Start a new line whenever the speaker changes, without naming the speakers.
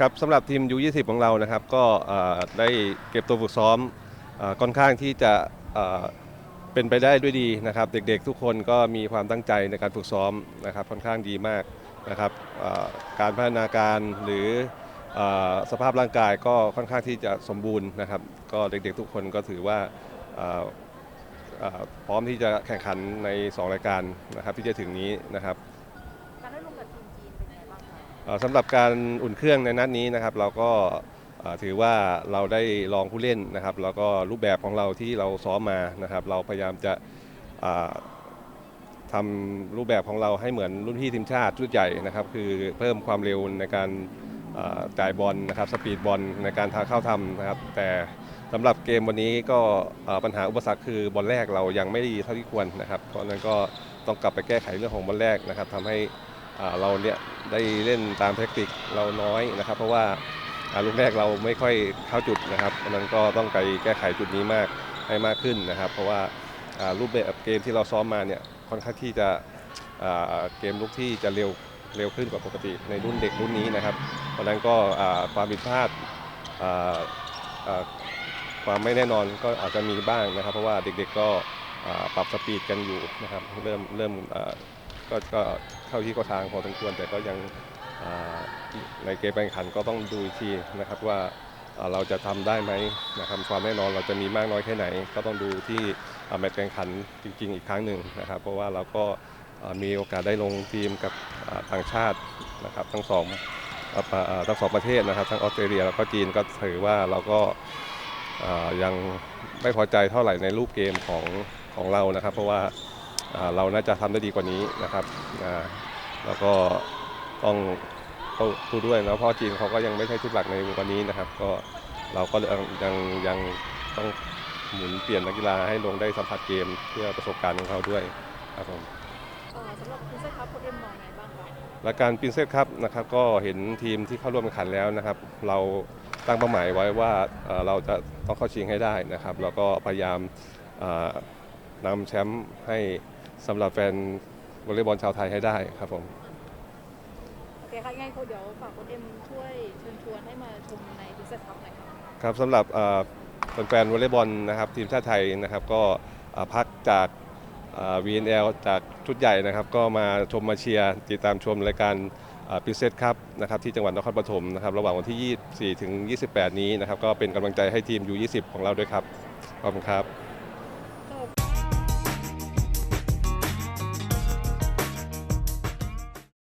ครับสำหรับทีม U20 ของเรานะครับ ก็ได้เก็บตัวฝึกซ้อมค่อนข้างที่จะเป็นไปได้ด้วยดีนะครับ เด็กๆทุกคนก็มีความตั้งใจในการฝึกซ้อมนะครับค่อนข้างดีมากนะครับการพัฒนาการหรืออสภาพร่างกายก็ค่อนข้างที่จะสมบูรณ์นะครับ ก็เด็กๆทุกคนก็ถือว่าพร้อมที่จะแข่งขันใน 2 รายการนะครับที่จะถึงนี้นะครับ สำหรับการอุ่นเครื่องในนัดนี้นะครับ เราก็ถือว่าเราได้ลองผู้เล่นนะครับ แล้วก็รูปแบบของเราที่เราซ้อมมานะครับ เราพยายามจะทำรูปแบบของเราให้เหมือนรุ่นพี่ทีมชาติชุดใหญ่นะครับ คือเพิ่มความเร็วในการจ่ายบอลนะครับสปีดบอลในการทางเข้าทำนะครับ แต่สำหรับเกมวันนี้ก็ปัญหาอุปสรรคคือบอลแรกเรายังไม่ดีเท่าที่ควรนะครับเพราะนั้นก็ต้องกลับไปแก้ไขเรื่องของบอลแรกนะครับทำให้เราเนี่ย ได้เล่นตามแทคติกเราน้อยนะครับ เพราะว่าอ่าลูกแรกเราไม่ค่อยเข้าจุดนะครับเพราะนั้นก็ต้องไปแก้ไขจุดนี้มากให้มากขึ้นนะครับ เพราะว่ารูปแบบเกมที่เราซ้อมมาเนี่ยค่อนข้างที่จะเกมลุกที่จะเร็วเร็วขึ้นกว่าปกติในรุ่นเด็กรุ่นนี้นะครับ เพราะนั้นก็ความผิดพลาดความไม่แน่นอนก็อาจจะมีบ้างนะครับ เพราะว่าเด็กๆก็ปรับสปีดกันอยู่นะครับ เริ่มเริ่ม ก็ก็เข้าที่เข้าทางพอสมควรแต่ก็ยังในเกมแข่งขันก็ต้องดูอีกทีนะครับว่าเราจะทำได้ไหมนะครับความแน่นอนเราจะมีมากน้อยแค่ไหน ก็ต้องดูที่แมตช์แข่งขันจริง ๆ อีกครั้งหนึ่งนะครับ เพราะว่าเราก็มีโอกาสได้ลงทีมกับต่างชาตินะครับทั้งสองทั้งสองประเทศนะครับ ทั้งออสเตรเลียแล้วก็จีนก็ถือว่าเราก็ยังไม่พอใจเท่าไหร่ในรูปเกมของของเรานะครับ เพราะว่า เราน่าจะทำได้ดีกว่านี้นะครับอ่าแล้วก็ต้องต้องดูด้วยนะเพราะจีนเขาก็ยังไม่ใช่ชุดหลักในวันนี้นะครับ ก็เราก็ยังยังยังต้องหมุนเปลี่ยนนักกีฬาให้ลงได้สัมผัสเกมเพื่อประสบการณ์ของเขาด้วยครับผม
เอ่อสำหรับคุณเซครับโค้ชเอ็มมองไงบ้างคะ
และการปินเซตครับนะครับก็เห็นทีมที่เข้าร่วมแข่งขันแล้วนะครับ เราตั้งเป้าหมายไว้ว่าเอ่อเราจะต้องเข้าชิงให้ได้นะครับ แล้วก็พยายามอ่านำแชมป์ให้ สำหรับแฟนวอลเลย์บอลชาวไทยให้ได้ครับผม
โอเคค่ะยังไงโค้ชเดี๋ยวฝากโค้ชเอ็มช่วยเชิญชวนให้มาชมในคุณเซครับหน่อยค่ะ
ครับสำหรับเอ่อแฟนๆวอลเลย์บอลนะครับทีมชาติไทยนะครับก็เอ่อพักจากเอ่อ VNL จากชุดใหญ่นะครับ ก็มาชมมาเชียร์ติดตามชมรายการพิเศษครับนะครับที่จังหวัดนครปฐมนะครับระหว่างวันที่ 24 ถึง 28 นี้นะครับก็เป็นกำลังใจให้ทีม U20 ของเราด้วยครับขอบคุณครับ